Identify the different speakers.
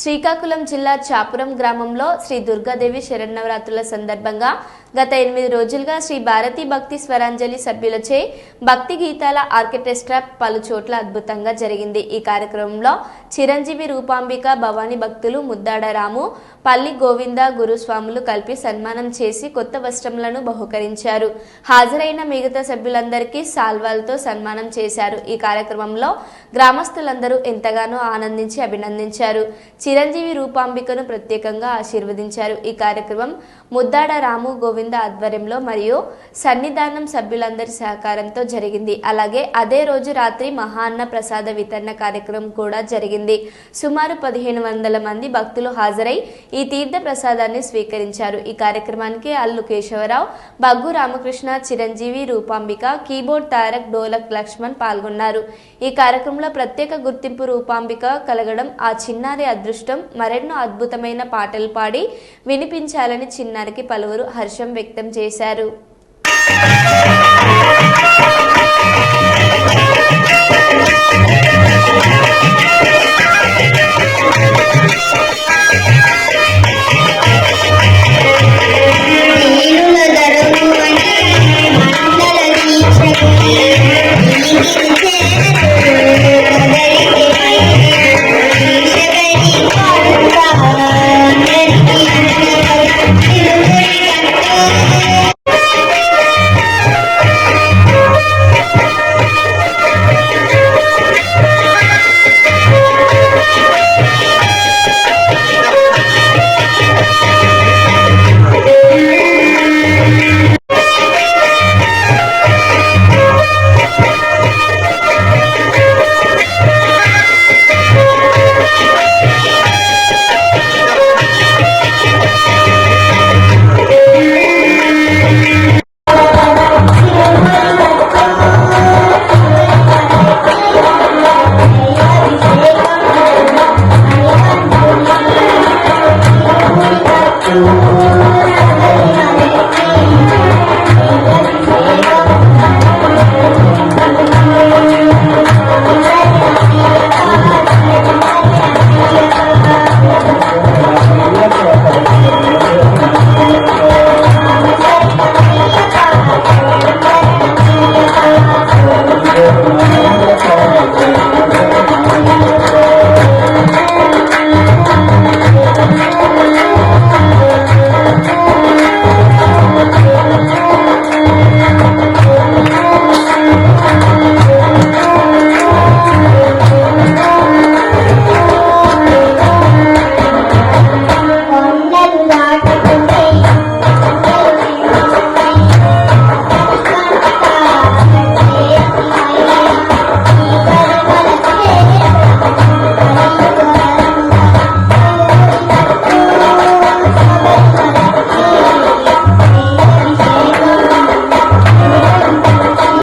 Speaker 1: శ్రీకాకుళం జిల్లా చాపురం గ్రామంలో శ్రీ దుర్గాదేవి శరన్నవరాత్రుల సందర్భంగా గత ఎనిమిది రోజులుగా శ్రీ భారతీ భక్తి స్వరాంజలి సభ్యులచే భక్తి గీతాల ఆర్కెస్ట్రా పలు చోట్ల అద్భుతంగా జరిగింది. ఈ కార్యక్రమంలో చిరంజీవి రూపాంబిక భవానీ భక్తులు ముద్దాడ రాము పల్లి గోవింద గురుస్వాములు కలిపి సన్మానం చేసి కొత్త వస్త్రములను బహుకరించారు. హాజరైన మిగతా సభ్యులందరికీ సాల్వాలతో సన్మానం చేశారు. ఈ కార్యక్రమంలో గ్రామస్తులందరూ ఎంతగానో ఆనందించి అభినందించారు. చిరంజీవి రూపాంబికను ప్రత్యేకంగా ఆశీర్వదించారు. ఈ కార్యక్రమం ముద్దాడ రాము గోవింద ఆధ్వర్యంలో మరియు సన్నిధానం సభ్యులందరి సహకారంతో జరిగింది. అలాగే అదే రోజు రాత్రి మహాన్న ప్రసాద వితరణ కార్యక్రమం కూడా జరిగింది. సుమారు పదిహేను వందల మంది భక్తులు హాజరై ఈ తీర్థ ప్రసాదాన్ని స్వీకరించారు. ఈ కార్యక్రమానికి అల్లు కేశవరావు బగ్గు రామకృష్ణ చిరంజీవి రూపాంబిక కీబోర్డ్ తారక్ డోలక్ లక్ష్మణ్ పాల్గొన్నారు. ఈ కార్యక్రమంలో ప్రత్యేక గుర్తింపు రూపాంబిక కలగడం ఆ చిన్నారి అదృష్టం అదృష్టం మరెన్నో అద్భుతమైన పాటలు పాడి వినిపించాలని చిన్నారికి పలువురు హర్షం వ్యక్తం చేశారు.